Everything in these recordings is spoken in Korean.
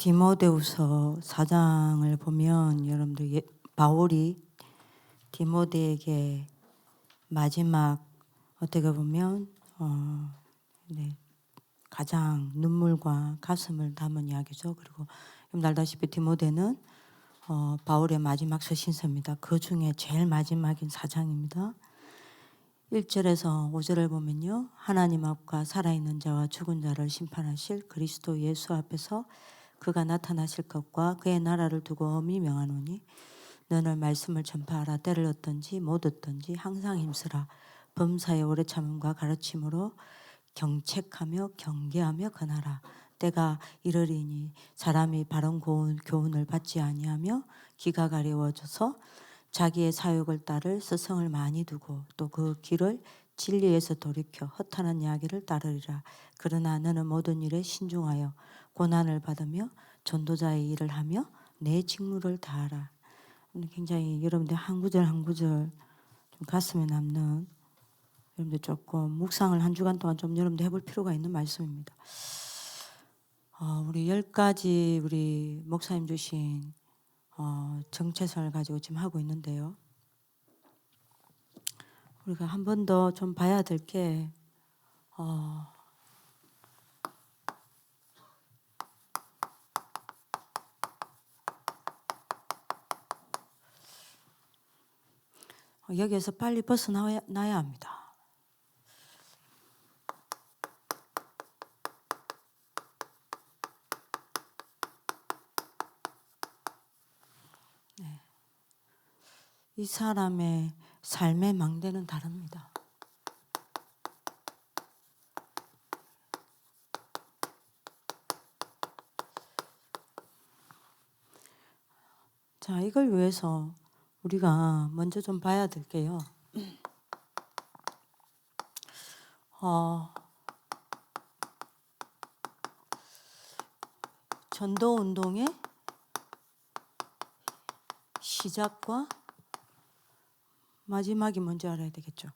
디모데후서 4장을 보면 여러분들 예- 바울이 디모데에게 마지막 어떻게 보면 어, 네, 가장 눈물과 가슴을 담은 이야기죠. 그리고 알다시피 디모데는 어, 바울의 마지막 서신서입니다. 그 중에 제일 마지막인 4장입니다. 1절에서 5절을 보면요. 하나님 앞과 살아있는 자와 죽은 자를 심판하실 그리스도 예수 앞에서 그가 나타나실 것과 그의 나라를 두고 엄히 명하노니 너는 말씀을 전파하라. 때를 얻든지 못 얻든지 항상 힘쓰라. 범사의 오래 참음과 가르침으로 경책하며 경계하며 권하라. 때가 이르리니 사람이 바른 고운 교훈을 받지 아니하며 귀가 가려워져서 자기의 사욕을 따를 스성을 많이 두고 또 그 길을 진리에서 돌이켜 허탄한 이야기를 따르리라. 그러나 너는 모든 일에 신중하여 고난을 받으며 전도자의 일을 하며 내 직무를 다하라. 굉장히 여러분들 한 구절 한 구절 좀 가슴에 남는 여러분들 조금 묵상을 한 주간 동안 좀 여러분들 해볼 필요가 있는 말씀입니다. 어, 우리 열 가지 우리 목사님 주신 어, 정체성을 가지고 지금 하고 있는데요. 우리가 한 번 더 좀 봐야 될게 어, 여기에서 빨리 벗어나야 나야 합니다. 네. 이 사람의 삶의 망대는 다릅니다. 자, 이걸 위해서 우리가 먼저 좀 봐야 될 게요. 어, 전도 운동의 시작과 마지막이 뭔지 알아야 되겠죠.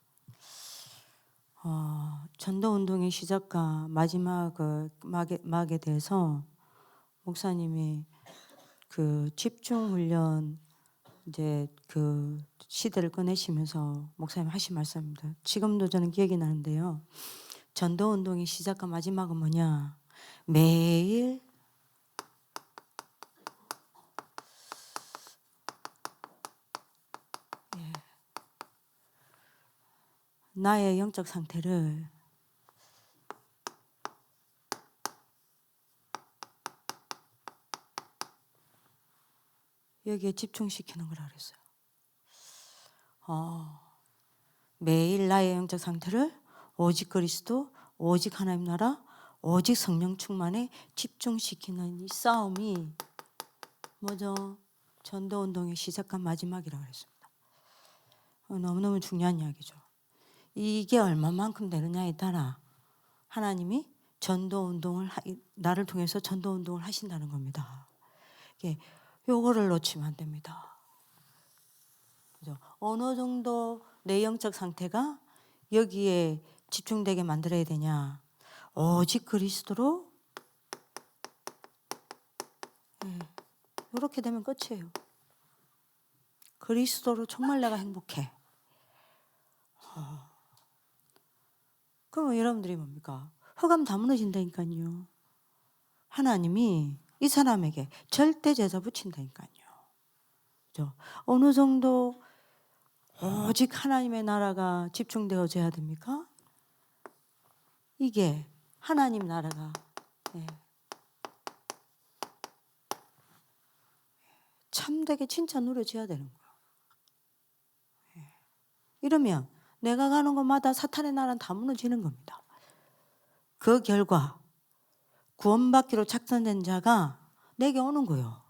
어, 전도 운동의 시작과 마지막을 막에, 막에 대해서 목사님이 그 집중 훈련 이제 그 시대를 꺼내시면서 목사님 하신 말씀입니다. 지금도 저는 기억이 나는데요. 전도 운동의 시작과 마지막은 뭐냐? 매일 예. 나의 영적 상태를 여기에 집중시키는 거라 그랬어요. 어, 매일 나의 영적 상태를 오직 그리스도, 오직 하나님 나라, 오직 성령 충만에 집중시키는 이 싸움이 뭐죠? 전도 운동의 시작과 마지막이라고 그랬습니다. 어, 너무너무 중요한 이야기죠. 이게 얼마만큼 되느냐에 따라 하나님이 전도 운동을 하, 나를 통해서 전도 운동을 하신다는 겁니다. 이게 요거를 놓치면 안 됩니다. 그죠? 어느 정도 내 영적 상태가 여기에 집중되게 만들어야 되냐? 오직 그리스도로 예, 이렇게 되면 끝이에요. 그리스도로 정말 내가 행복해. 어. 그러면 여러분들이 뭡니까? 허감 다 무너진다니까요. 하나님이 이 사람에게 절대 제사 붙인다니까요. 그죠? 어느 정도 오직 하나님의 나라가 집중되어져야 됩니까? 이게 하나님 나라가 예. 참되게 진짜 누려져야 되는. 예. 이러면 내가 가는 곳마다 사탄의 나라는 다 무너지는 겁니다. 그 결과 구원받기로 작정된 자가 내게 오는 거예요.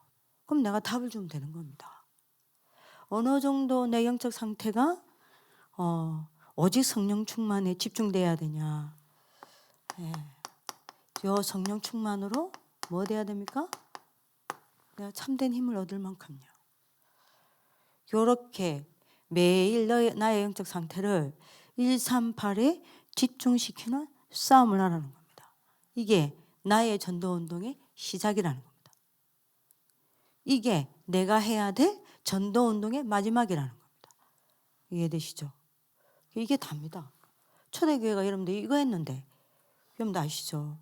그럼 내가 답을 주면 되는 겁니다. 어느 정도 내 영적 상태가 어, 오직 성령 충만에 집중돼야 되냐. 예. 요 성령 충만으로 뭐 돼야 됩니까? 내가 참된 힘을 얻을 만큼요. 요렇게 매일 너의, 나의 영적 상태를 138에 집중시키는 싸움을 하라는 겁니다. 이게 나의 전도 운동의 시작이라는 겁니다. 이게 내가 해야 될 전도 운동의 마지막이라는 겁니다. 이해되시죠? 이게 답니다. 초대교회가 여러분들 이거 했는데 여러분들 아시죠?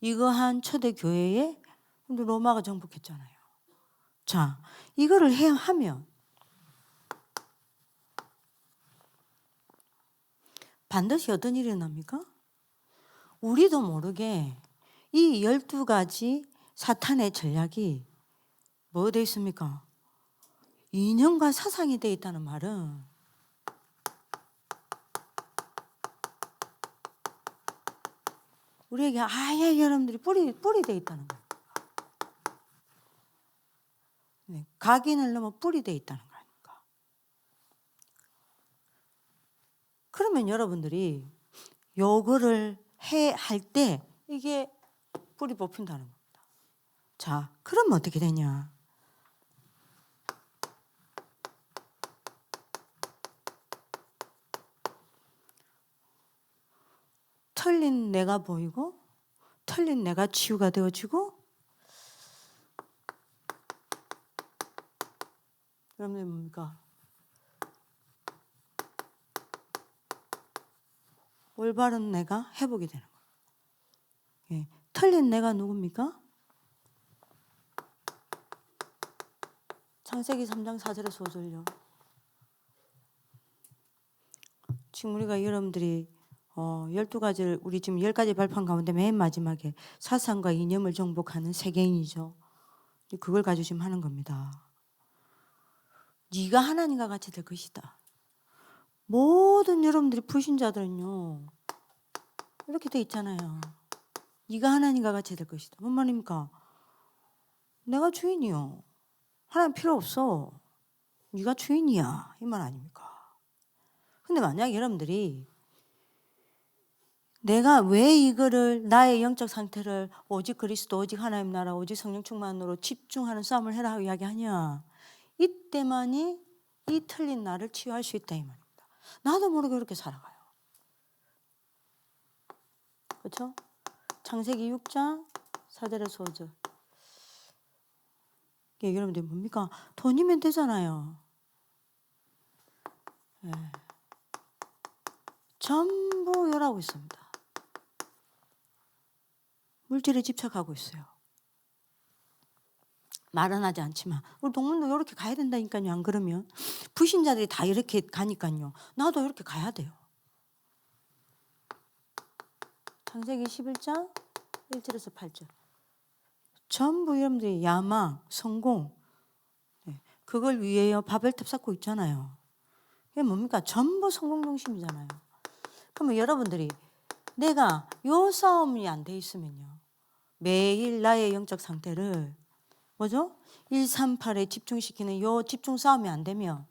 이거 한 초대교회에 로마가 정복했잖아요. 자, 이거를 해 하면 반드시 어떤 일이 일어납니까? 우리도 모르게 이 열두 가지 사탄의 전략이 뭐 되어 있습니까? 이념과 사상이 되어 있다는 말은 우리에게 아예 여러분들이 뿌리 뿌리 되어 있다는 거예요. 네, 각인을 넘어 뿌리 되어 있다는 거니까. 그러면 여러분들이 요거를 해 할 때 이게 뿌리 뽑힌다는 겁니다. 자, 그럼 어떻게 되냐? 틀린 내가 보이고 틀린 내가 치유가 되어지고 여러분들 뭡니까? 올바른 내가 회복이 되는 거예요. 예. 틀린 내가 누굽니까? 창세기 3장 4절에서 5절요. 지금 우리가 여러분들이 어, 12가지를 우리 지금 10가지 발판 가운데 맨 마지막에 사상과 이념을 정복하는 세계인이죠. 그걸 가지고 지금 하는 겁니다. 네가 하나님과 같이 될 것이다. 모든 여러분들이 불신자들은요. 이렇게 돼 있잖아요. 네가 하나님과 같이 될 것이다. 뭔 말입니까? 내가 주인이요. 하나님 필요 없어. 네가 주인이야. 이 말 아닙니까? 근데 만약 여러분들이 내가 왜 이거를 나의 영적 상태를 오직 그리스도 오직 하나님 나라 오직 성령 충만으로 집중하는 싸움을 해라 하고 이야기하냐 이때만이 이 틀린 나를 치유할 수 있다 이 말입니다 나도 모르게 그렇게 살아가요 그렇죠? 창세기 6장 4절에서 5절 이게 여러분들 뭡니까? 돈이면 되잖아요 예. 전부 열하고 있습니다 물질에 집착하고 있어요. 말은 하지 않지만 우리 동문도 이렇게 가야 된다니까요. 안 그러면 부신자들이 다 이렇게 가니까요. 나도 이렇게 가야 돼요. 창세기 11장 1절에서 8절. 전부 여러분들이 야망, 성공, 네, 그걸 위해요 바벨탑 쌓고 있잖아요. 이게 뭡니까? 전부 성공 중심이잖아요. 그러면 여러분들이 내가 요 싸움이 안 돼 있으면요. 매일 나의 영적 상태를 뭐죠? 138에 집중시키는 요 집중 싸움이 안 되면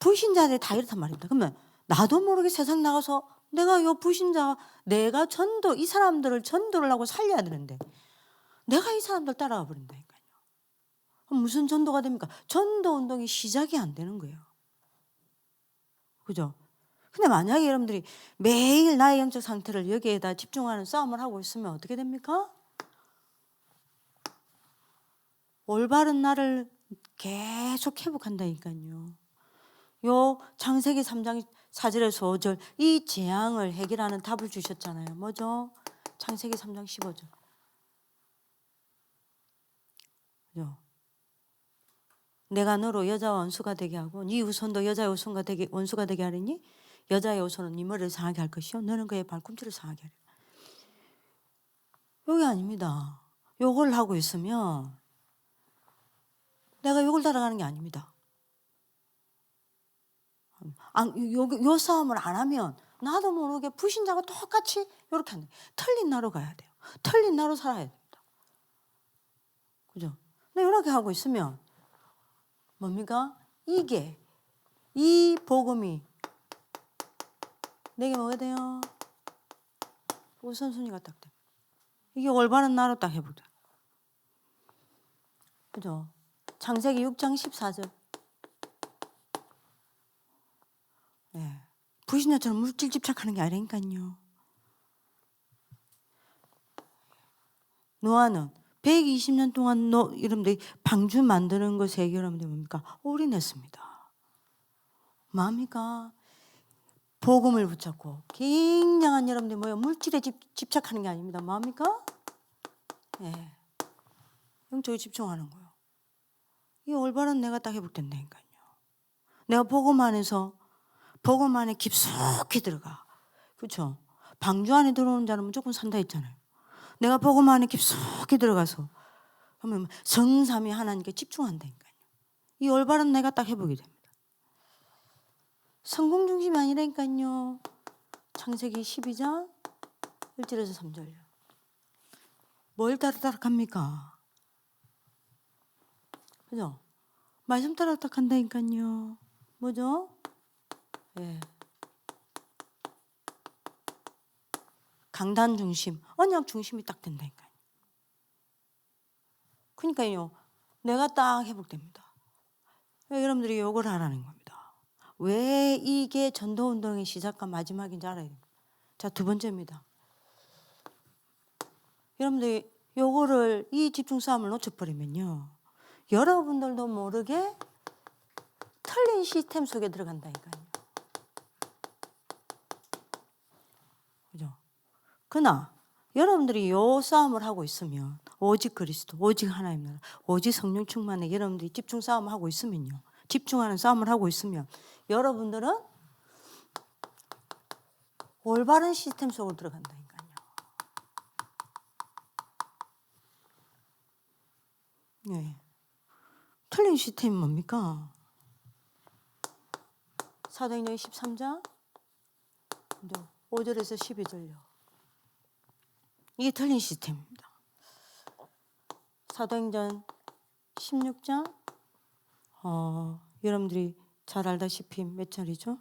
불신자들 다 이렇단 말입니다. 그러면 나도 모르게 세상 나가서 내가 요 불신자 내가 전도 이 사람들을 전도를 하고 살려야 되는데 내가 이 사람들 따라가 버린다니까요. 무슨 전도가 됩니까? 전도 운동이 시작이 안 되는 거예요. 그죠? 근데 만약에 여러분들이 매일 나의 영적 상태를 여기에다 집중하는 싸움을 하고 있으면 어떻게 됩니까? 올바른 나를 계속 회복한다니까요. 요 창세기 3장 4절에서 5절 이 재앙을 해결하는 답을 주셨잖아요. 뭐죠? 창세기 3장 15절. 그죠? 내가 너로 여자와 원수가 되게 하고 네 후손도 여자의 원수가 되게 원수가 되게 하리니 여자의 후손은 네 머리를 상하게 할 것이요 너는 그의 발꿈치를 상하게 하리라. 여기 아닙니다. 요걸 하고 있으면 내가 욕을 따라가는 게 아닙니다. 안, 요, 요 싸움을 안 하면 나도 모르게 불신자가 똑같이 이렇게 하는 틀린 나로 가야 돼요. 틀린 나로 살아야 됩니다. 그죠? 이렇게 하고 있으면 뭡니까? 이게 이 복음이 내게 뭐가 돼요? 우선순위가 딱 돼. 이게 올바른 나로 딱 해보자. 그죠? 창세기 6장 14절. 네. 불신자처럼 물질 집착하는 게 아니라니까요. 노아는 120년 동안 너 여러분들 방주 만드는 것에 여러분들 뭡니까? 올인했습니다. 마음이가 복음을 붙잡고 굉장한 여러분들 뭐야 물질에 집, 집착하는 게 아닙니다. 마음이가 예. 영적에 집중하는 거예요. 이 올바른 내가 딱 회복된다니까요. 내가 복음 안에서 복음 안에 깊숙이 들어가. 그렇죠? 방주 안에 들어오는 자는 무조건 산다 했잖아요. 내가 복음 안에 깊숙이 들어가서 그러면 성삼위 하나님께 집중한다니까요. 이 올바른 내가 딱 회복이 됩니다. 성공 중심이 아니라니까요. 창세기 12장 1절에서 3절요. 뭘 따라따락합니까? 그죠? 말씀 따라따락한다니까요. 뭐죠? 예. 강단 중심, 언약 중심이 딱 된다니까요. 그러니까요, 내가 딱 회복됩니다. 왜 여러분들이 요걸 하라는 겁니다. 왜 이게 전도 운동의 시작과 마지막인지 알아야 됩니다. 자, 두 번째입니다. 여러분들이 요거를, 이 집중 싸움을 놓쳐버리면요. 여러분들도 모르게 틀린 시스템 속에 들어간다니까요. 그죠? 그러나 여러분들이 요 싸움을 하고 있으면 오직 그리스도, 오직 하나님 나라, 오직 성령 충만에 여러분들이 집중 싸움을 하고 있으면요. 집중하는 싸움을 하고 있으면 여러분들은 올바른 시스템 속으로 들어간다니까요. 예. 틀린 시스템이 뭡니까? 사도행전 13장 5절에서 12절요. 이게 틀린 시스템입니다. 사도행전 16장 어, 여러분들이 잘 알다시피 몇 절이죠?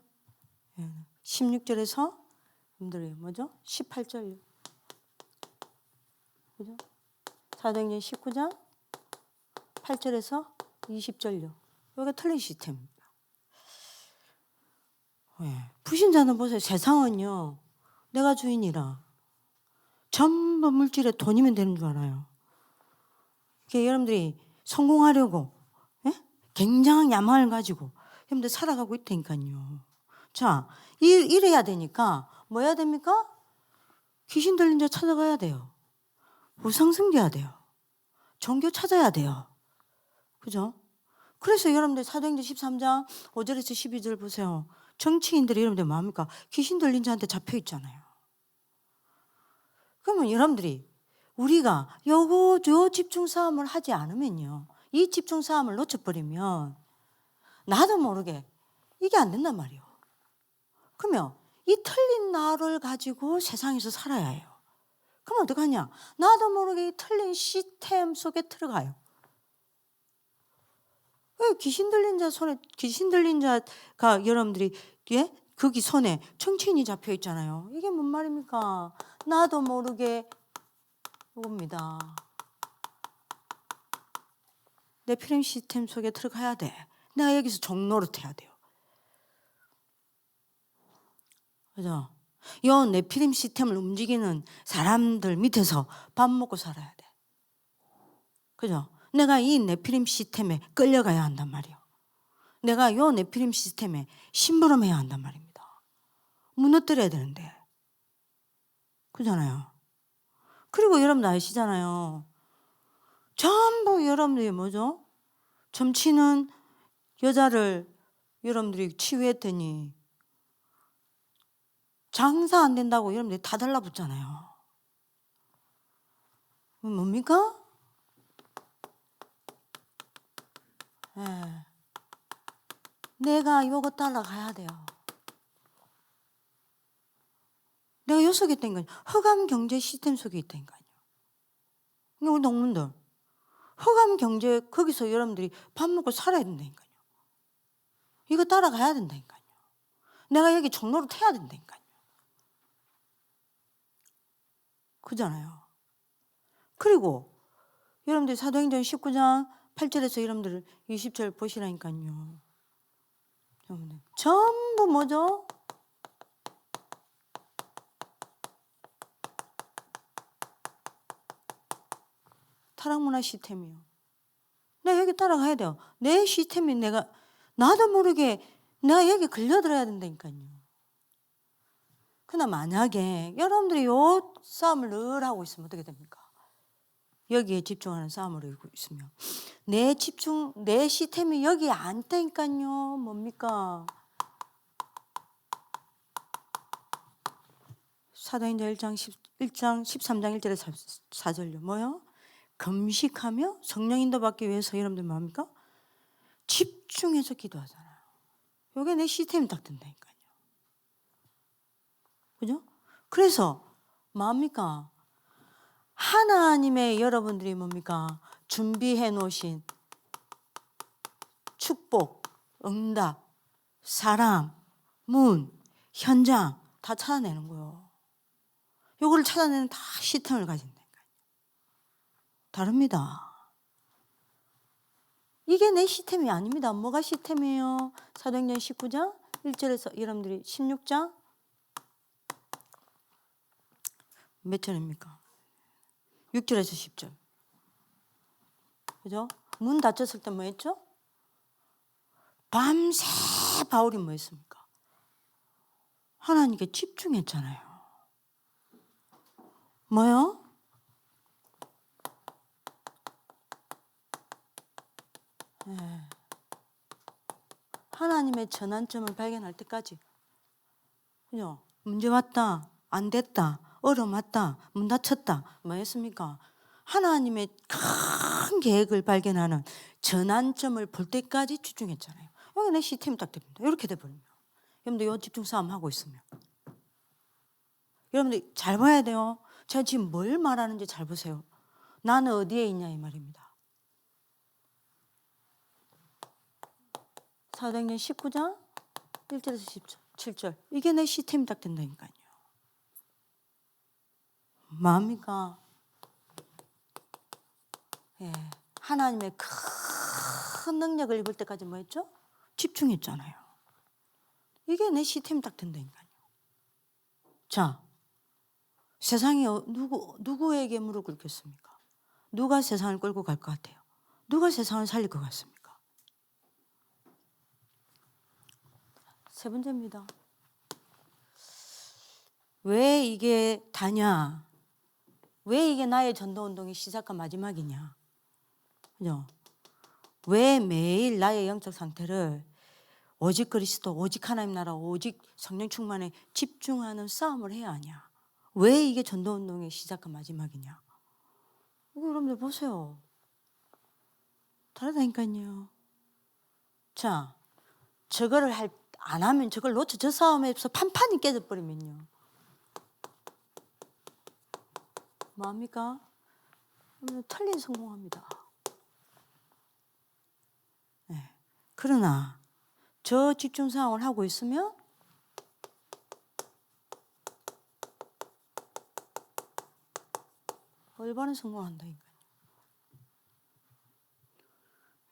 예, 16절에서 여러분들이 뭐죠? 18절요. 그죠? 사도행전 19장 8절에서 20절요. 여기가 틀린 시스템입니다. 예. 부신자는 보세요. 세상은요. 내가 주인이라. 전부 물질에 돈이면 되는 줄 알아요. 그러니까 여러분들이 성공하려고 예? 굉장한 야망을 가지고 여러분들 살아가고 있다니까요. 자, 이, 이래야 되니까 뭐 해야 됩니까? 귀신 들린 자 찾아가야 돼요. 우상승겨야 돼요. 종교 찾아야 돼요. 그죠? 그래서 여러분들 사도행전 13장 5절에서 12절 보세요. 정치인들이 여러분들 뭐합니까? 귀신 들린 자한테 잡혀 있잖아요. 그러면 여러분들이 우리가 요거 요 집중 싸움을 하지 않으면요. 이 집중 싸움을 놓쳐버리면 나도 모르게 이게 안 된단 말이에요. 그러면 이 틀린 나를 가지고 세상에서 살아야 해요. 그럼 어떡하냐? 나도 모르게 이 틀린 시스템 속에 들어가요. 왜 귀신 들린 자 손에 귀신 들린 자가 여러분들이 예? 거기 손에 청춘이 잡혀 있잖아요. 이게 뭔 말입니까? 나도 모르게 이겁니다. 내 필름 시스템 속에 들어가야 돼. 내가 여기서 종노릇 해야 돼요. 그죠? 요 네피림 시스템을 움직이는 사람들 밑에서 밥 먹고 살아야 돼. 그죠? 내가 이 네피림 시스템에 끌려가야 한단 말이에요. 내가 요 네피림 시스템에 심부름해야 한단 말입니다. 무너뜨려야 되는데. 그잖아요. 그리고 여러분 아시잖아요. 전부 여러분들이 뭐죠? 점치는 여자를 여러분들이 치유했더니 장사 안 된다고 여러분들이 다 달라붙잖아요. 뭡니까? 예. 내가 요거 따라가야 돼요. 내가 요 속에 있다니까요. 흑암 경제 시스템 속에 있다니까요. 우리 농민들. 흑암 경제, 거기서 여러분들이 밥 먹고 살아야 된다니까요. 이거 따라가야 된다니까요. 내가 여기 종로를 태야 된다니까요. 그잖아요. 그리고 여러분들 사도행전 19장 8절에서 여러분들 20절 보시라니까요. 여러분들 전부 뭐죠? 타락문화 시스템이요. 내가 여기 따라가야 돼요. 내 시스템이 내가 나도 모르게 내가 여기 걸려들어야 된다니까요. 그러나 만약에 여러분들이 요 싸움을 늘 하고 있으면 어떻게 됩니까? 여기에 집중하는 싸움을 하고 있으면 내 집중 내 시스템이 여기에 안 있다니까요. 뭡니까? 사도행전 1장 10, 1장 13장 1절에 4절요. 뭐요? 금식하며 성령 인도 받기 위해서 여러분들 뭡니까? 집중해서 기도하잖아요. 요게 내 시스템이 딱 된다니까요. 그죠? 그래서 뭡니까? 하나님의 여러분들이 뭡니까? 준비해 놓으신 축복, 응답, 사람, 문, 현장 다 찾아내는 거예요. 요거를 찾아내는 다 시스템을 가진 다릅니다. 이게 내 시스템이 아닙니다. 뭐가 시스템이에요? 사도행전 19장 1절에서 여러분들이 16장 몇 절입니까? 6절에서 10절. 그죠? 문 닫혔을 때 뭐 했죠? 밤새 바울이 뭐 했습니까? 하나님께 집중했잖아요. 뭐요? 네. 하나님의 전환점을 발견할 때까지. 그죠? 문제 왔다. 안 됐다. 얼어 맞다. 문 닫혔다. 뭐 했습니까? 하나님의 큰 계획을 발견하는 전환점을 볼 때까지 집중했잖아요. 여기 내 시스템이 딱 됩니다. 이렇게 돼버리면. 여러분들 이 집중 싸움 하고 있으면. 여러분들 잘 봐야 돼요. 제가 지금 뭘 말하는지 잘 보세요. 나는 어디에 있냐 이 말입니다. 사도행전 19장 1절에서 17절. 이게 내 시스템이 딱 된다니까요. 마음이가 예, 하나님의 큰 능력을 입을 때까지 뭐 했죠? 집중했잖아요. 이게 내 시스템이 딱 된다니까요. 자, 세상이 어- 누구 누구에게 무릎 꿇겠습니까? 누가 세상을 끌고 갈 것 같아요? 누가 세상을 살릴 것 같습니까? 세 번째입니다. 왜 이게 다냐? 왜 이게 나의 전도 운동이 시작한 마지막이냐? 그죠? 왜 매일 나의 영적 상태를 오직 그리스도, 오직 하나님 나라, 오직 성령 충만에 집중하는 싸움을 해야 하냐? 왜 이게 전도 운동의 시작한 마지막이냐? 여러분들 보세요. 다르다니까요. 자, 저거를 할, 안 하면 저걸 놓쳐 저 싸움에서 판판이 깨져버리면요. 그러면 틀린 성공합니다. 네. 그러나 저 집중 상황을 하고 있으면 올바른 성공한다니까요.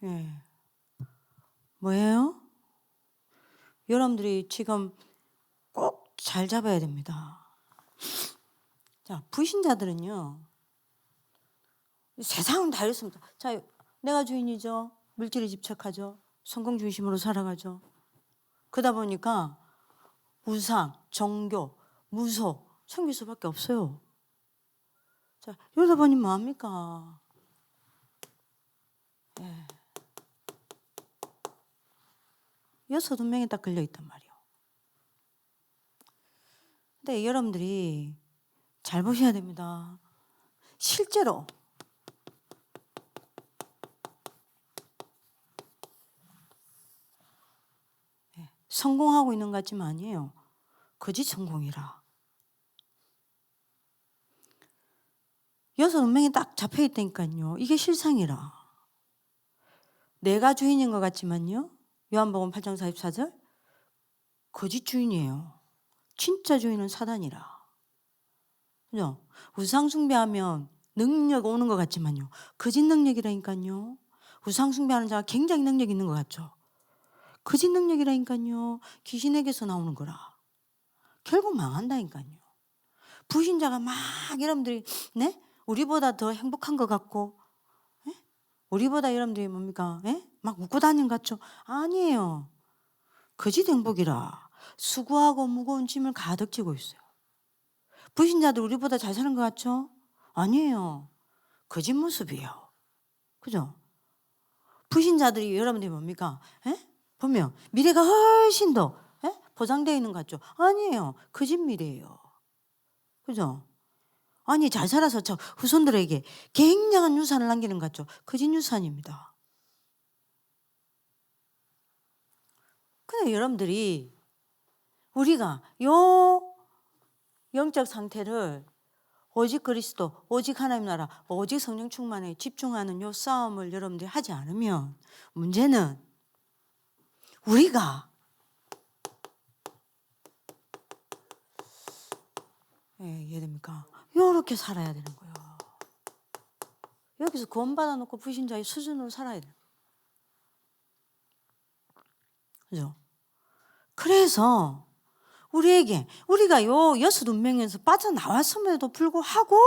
예. 뭐예요? 여러분들이 지금 꼭 잘 잡아야 됩니다. 자, 불신자들은요. 세상은 다 이렇습니다. 자, 내가 주인이죠. 물질에 집착하죠. 성공 중심으로 살아가죠. 그러다 보니까 우상, 종교, 무소 섬길 수밖에 없어요. 자, 이러다 보니 뭐합니까? 예. 여섯 명이 딱 걸려 있단 말이에요. 근데 여러분들이 잘 보셔야 됩니다. 실제로 예, 성공하고 있는 것 같지만 아니에요. 거짓 성공이라. 여섯 명이 딱 잡혀 있다니까요. 이게 실상이라. 내가 주인인 것 같지만요. 요한복음 8장 44절 거짓 주인이에요. 진짜 주인은 사단이라. 그죠? 우상 숭배하면 능력 오는 것 같지만요. 거짓 능력이라니까요. 우상 숭배하는 자가 굉장히 능력 있는 것 같죠. 거짓 능력이라니까요. 귀신에게서 나오는 거라. 결국 망한다니까요. 부신자가 막 여러분들이 네 우리보다 더 행복한 것 같고 우리보다 여러분들이 뭡니까? 예? 막 웃고 다니는 것 같죠? 아니에요. 거짓 행복이라 수고하고 무거운 짐을 가득 지고 있어요. 불신자들 우리보다 잘 사는 것 같죠? 아니에요. 거짓 모습이에요. 그죠? 불신자들이 여러분들이 뭡니까? 예? 보면 미래가 훨씬 더 예? 보장되어 있는 것 같죠? 아니에요. 거짓 미래예요. 그죠? 아니 잘 살아서 저 후손들에게 굉장한 유산을 남기는 것 같죠? 거짓 유산입니다. 근데 여러분들이 우리가 요 영적 상태를 오직 그리스도, 오직 하나님 나라, 오직 성령 충만에 집중하는 요 싸움을 여러분들이 하지 않으면 문제는 우리가 예, 이해됩니까? 요렇게 살아야 되는 거예요. 여기서 구원받아 놓고 부신자의 수준으로 살아야 돼요. 그죠? 그래서 우리에게 우리가 요 여섯 운명에서 빠져나왔음에도 불구하고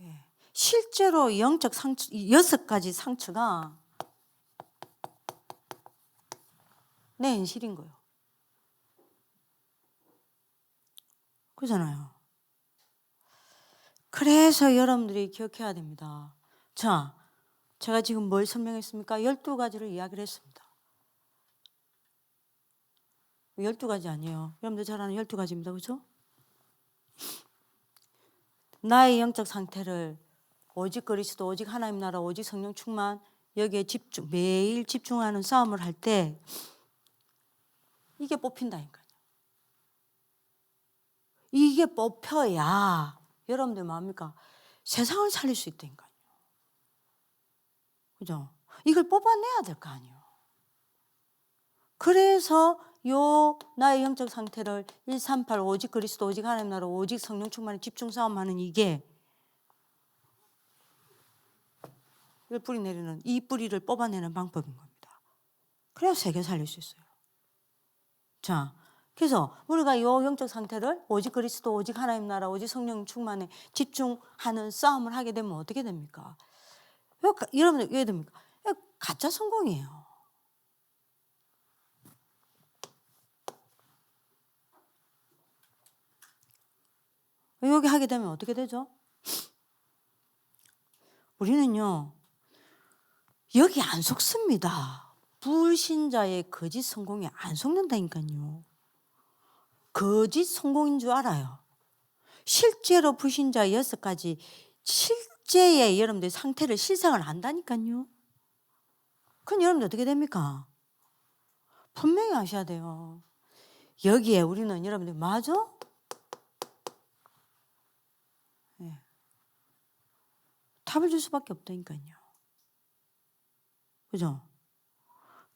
예, 실제로 영적 상처 여섯 가지 상처가 내 현실인 거예요. 그잖아요. 그래서 여러분들이 기억해야 됩니다. 자, 제가 지금 뭘 설명했습니까? 12가지를 이야기를 했습니다. 12가지 아니에요. 여러분들 잘 아는 12가지입니다. 그죠? 나의 영적 상태를 오직 그리스도, 오직 하나님 나라, 오직 성령 충만 여기에 집중, 매일 집중하는 싸움을 할 때 이게 뽑힌다니까요. 이게 뽑혀야 여러분들 마음입니까? 세상을 살릴 수 있다니까요. 그죠? 이걸 뽑아내야 될 거 아니에요. 그래서 요 나의 영적 상태를 138 오직 그리스도 오직 하나님 나라 오직 성령 충만에 집중 싸움하는 이게 이걸 뿌리 내리는 이 뿌리를 뽑아내는 방법인 겁니다. 그래야 세계 살릴 수 있어요. 자, 그래서 우리가 요 영적 상태를 오직 그리스도 오직 하나님 나라 오직 성령 충만에 집중하는 싸움을 하게 되면 어떻게 됩니까? 여러분들 왜 됩니까? 이거 가짜 성공이에요. 여기 하게 되면 어떻게 되죠? 우리는요 여기 안 속습니다. 불신자의 거짓 성공에 안 속는다니까요. 거짓 성공인 줄 알아요. 실제로 불신자 여섯 가지 실 제의 여러분들 상태를 실상을 안다니까요. 그럼 여러분들 어떻게 됩니까? 분명히 아셔야 돼요. 여기에 우리는 여러분들 맞아? 네. 답을 줄 수밖에 없다니까요. 그죠?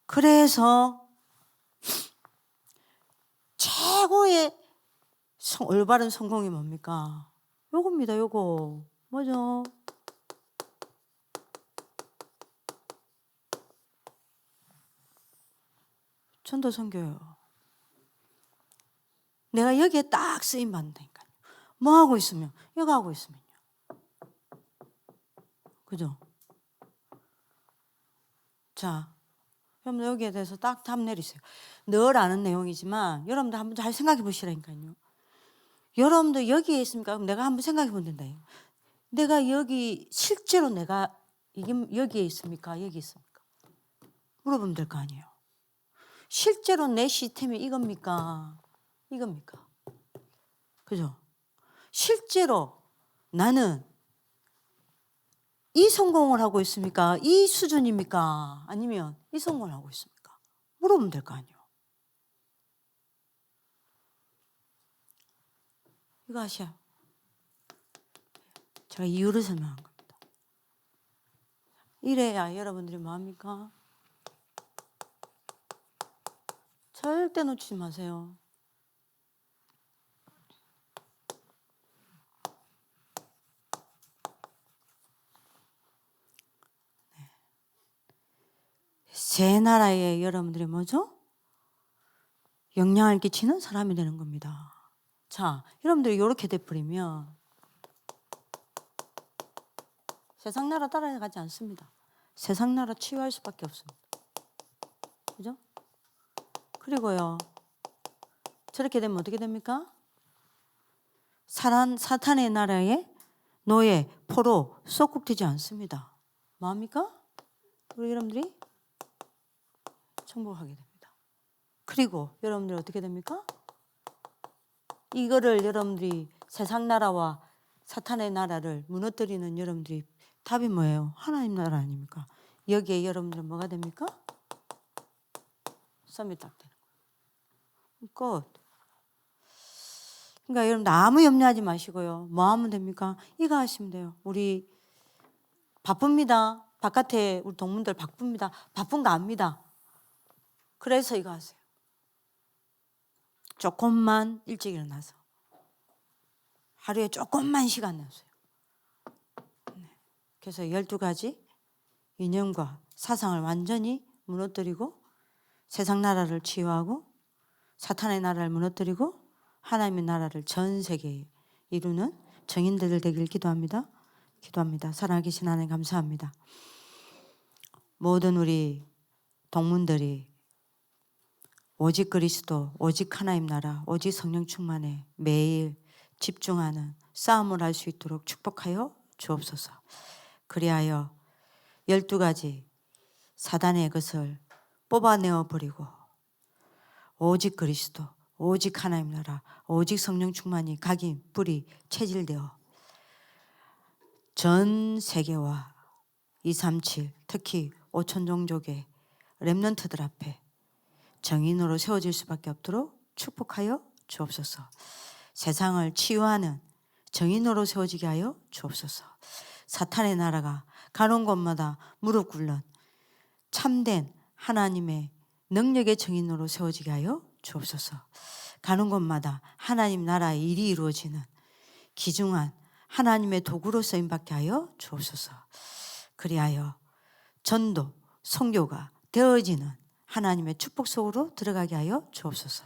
그래서 최고의 성- 올바른 성공이 뭡니까? 요겁니다, 요거. 뭐죠? 전도 선교요. 내가 여기에 딱 쓰임 받는다니까요. 뭐 하고 있으면, 이거 하고 있으면요. 그죠? 자, 여러분 여기에 대해서 딱 답 내리세요. 늘 아는 내용이지만 여러분들 한번 잘 생각해 보시라니까요. 여러분들 여기에 있습니까? 그럼 내가 한번 생각해 본단다. 내가 여기 실제로 내가 이게 여기에 있습니까? 여기 있습니까? 물어보면 될 거 아니에요. 실제로 내 시스템이 이겁니까? 이겁니까? 그죠? 실제로 나는 이 성공을 하고 있습니까? 이 수준입니까? 아니면 이 성공을 하고 있습니까? 물어보면 될 거 아니에요. 이거 아시아. 제가 이유를 설명한 겁니다. 이래야 여러분들이 뭐합니까? 절대 놓치지 마세요. 새 나라에 여러분들이 뭐죠? 영향을 끼치는 사람이 되는 겁니다. 자, 여러분들이 이렇게 돼버리면 세상 나라 따라가지 않습니다. 세상 나라 치유할 수밖에 없습니다. 그리고요, 저렇게 되면 어떻게 됩니까? 사란, 사탄의 나라에 노예, 포로, 쏙국되지 않습니다. 뭐합니까? 우리 여러분들이 정복하게 됩니다. 그리고 여러분들 어떻게 됩니까? 이거를 여러분들이 세상 나라와 사탄의 나라를 무너뜨리는 여러분들이 답이 뭐예요? 하나님 나라 아닙니까? 여기에 여러분들은 뭐가 됩니까? 썸이 딱 되는. 끝. 그러니까 여러분 아무 염려하지 마시고요. 뭐 하면 됩니까? 이거 하시면 돼요. 우리 바쁩니다. 바깥에 우리 동문들 바쁩니다. 바쁜 거 압니다. 그래서 이거 하세요. 조금만 일찍 일어나서 하루에 조금만 시간 내세요. 네. 그래서 12가지 이념과 사상을 완전히 무너뜨리고 세상 나라를 치유하고 사탄의 나라를 무너뜨리고 하나님의 나라를 전 세계에 이루는 정인들 되길 기도합니다. 기도합니다. 살아계신 하나님 감사합니다. 모든 우리 동문들이 오직 그리스도, 오직 하나님 나라, 오직 성령 충만에 매일 집중하는 싸움을 할 수 있도록 축복하여 주옵소서. 그리하여 열두 가지 사단의 것을 뽑아내어 버리고 오직 그리스도, 오직 하나님 나라, 오직 성령 충만이 각인 뿌리 체질되어 전 세계와 237 특히 5천 종족의 렘넌트들 앞에 정인으로 세워질 수밖에 없도록 축복하여 주옵소서. 세상을 치유하는 정인으로 세워지게 하여 주옵소서. 사탄의 나라가 가는 곳마다 무릎 꿇는 참된 하나님의 능력의 정인으로 세워지게 하여 주옵소서. 가는 곳마다 하나님 나라의 일이 이루어지는 기중한 하나님의 도구로 쓰임 받게 하여 주옵소서. 그리하여 전도, 성교가 되어지는 하나님의 축복 속으로 들어가게 하여 주옵소서.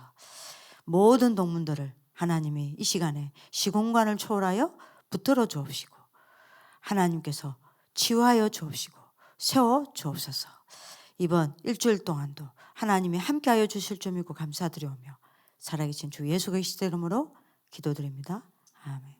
모든 동문들을 하나님이 이 시간에 시공간을 초월하여 붙들어 주옵시고 하나님께서 치유하여 주옵시고 세워 주옵소서. 이번 일주일 동안도 하나님이 함께하여 주실 줄 믿고 감사드리오며 살아계신 주 예수 그리스도 이름으로 기도드립니다. 아멘.